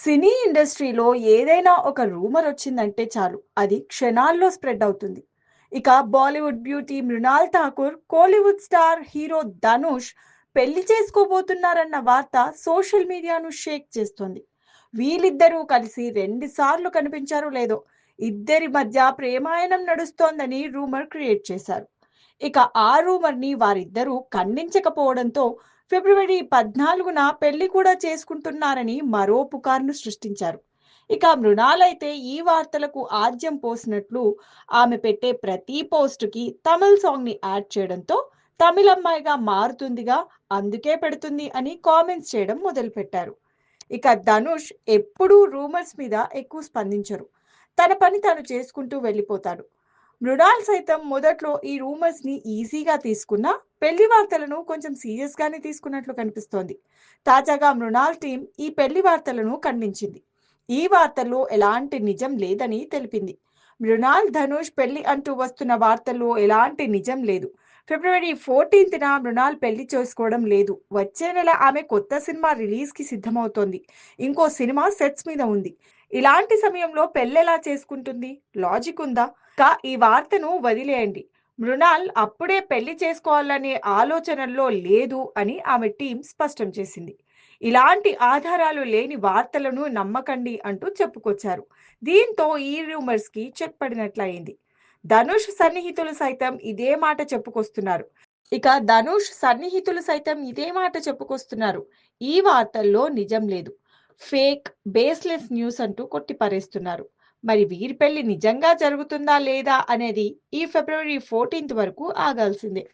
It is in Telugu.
సినీ ఇండస్ట్రీలో ఏదైనా ఒక రూమర్ వచ్చిందంటే చాలు. అది క్షణాల్లో స్ప్రెడ్ అవుతుంది. ఇక Bollywood beauty Mrunal Thakur Kollywood star hero Dhanush పెళ్ళి చేసుకోబోతున్నారన్న వార్త సోషల్ మీడియాను షేక్ చేస్తోంది. వీళ్ళిద్దరూ కలిసి రెండు సార్లు కనిపించారు లేదో ఇద్దరి మధ్య ప్రేమాయణం నడుస్తోందని రూమర్ క్రియేట్ చేశారు. ఇక ఆ రూమర్ని వారిద్దరూ ఖండించకపోవడంతో ఫిబ్రవరి పద్నాలుగున పెళ్ళి కూడా చేసుకుంటున్నారని మరో పుకార్ను సృష్టించారు. ఇక మృణాలైతే ఈ వార్తలకు ఆద్యం పోసినట్లు ఆమె పెట్టే ప్రతి పోస్టుకి తమిళ్ సాంగ్ని యాడ్ చేయడంతో తమిళ అమ్మాయిగా మారుతుందిగా అందుకే పెడుతుంది అని కామెంట్స్ చేయడం మొదలుపెట్టారు. ఇక ధనుష్ ఎప్పుడూ రూమర్స్ మీద ఎక్కువ స్పందించరు. తన పని తాను చేసుకుంటూ వెళ్ళిపోతాడు. మృణాల్ సైతం మొదట్లో ఈ రూమర్స్ని ఈజీగా తీసుకున్నా పెళ్ళి వార్తలను కొంచెం సీరియస్ గానే తీసుకున్నట్లు కనిపిస్తోంది. తాజాగా మృణాల్ టీం ఈ పెళ్ళి వార్తలను ఖండించింది. ఈ వార్తల్లో ఎలాంటి నిజం లేదని తెలిపింది. మృణాల్ ధనుష్ పెళ్ళి అంటూ వస్తున్న వార్తల్లో ఎలాంటి నిజం లేదు. ఫిబ్రవరి ఫోర్టీన్త్న మృణాల్ పెళ్ళి చేసుకోవడం లేదు. వచ్చే నెల ఆమె కొత్త సినిమా రిలీజ్కి సిద్ధమవుతోంది. ఇంకో సినిమా సెట్స్ మీద ఉంది. ఇలాంటి సమయంలో పెళ్ళెలా చేసుకుంటుంది? లాజిక్ ఉందా? కా ఈ వార్తను వదిలేయండి. మృణాల్ అప్పుడే పెళ్ళి చేసుకోవాలనే ఆలోచనల్లో లేదు అని ఆమె టీం స్పష్టం చేసింది. ఇలాంటి ఆధారాలు లేని వార్తలను నమ్మకండి అంటూ చెప్పుకొచ్చారు. దీంతో ఈ రూమర్స్కి చెప్పడినట్లయింది ధనుష్ సన్నిహితులు సైతం ఇదే మాట చెప్పుకొస్తున్నారు. ఇక ధనుష్ సన్నిహితులు సైతం ఇదే మాట చెప్పుకొస్తున్నారు. ఈ వార్తల్లో నిజం లేదు. ఫేక్ బేస్లెస్ న్యూస్ అంటూ కొట్టిపారేస్తున్నారు. మరి వీరి పెళ్ళి నిజంగా జరుగుతుందా లేదా అనేది ఈ ఫిబ్రవరి ఫోర్టీన్త్ వరకు ఆగాల్సిందే.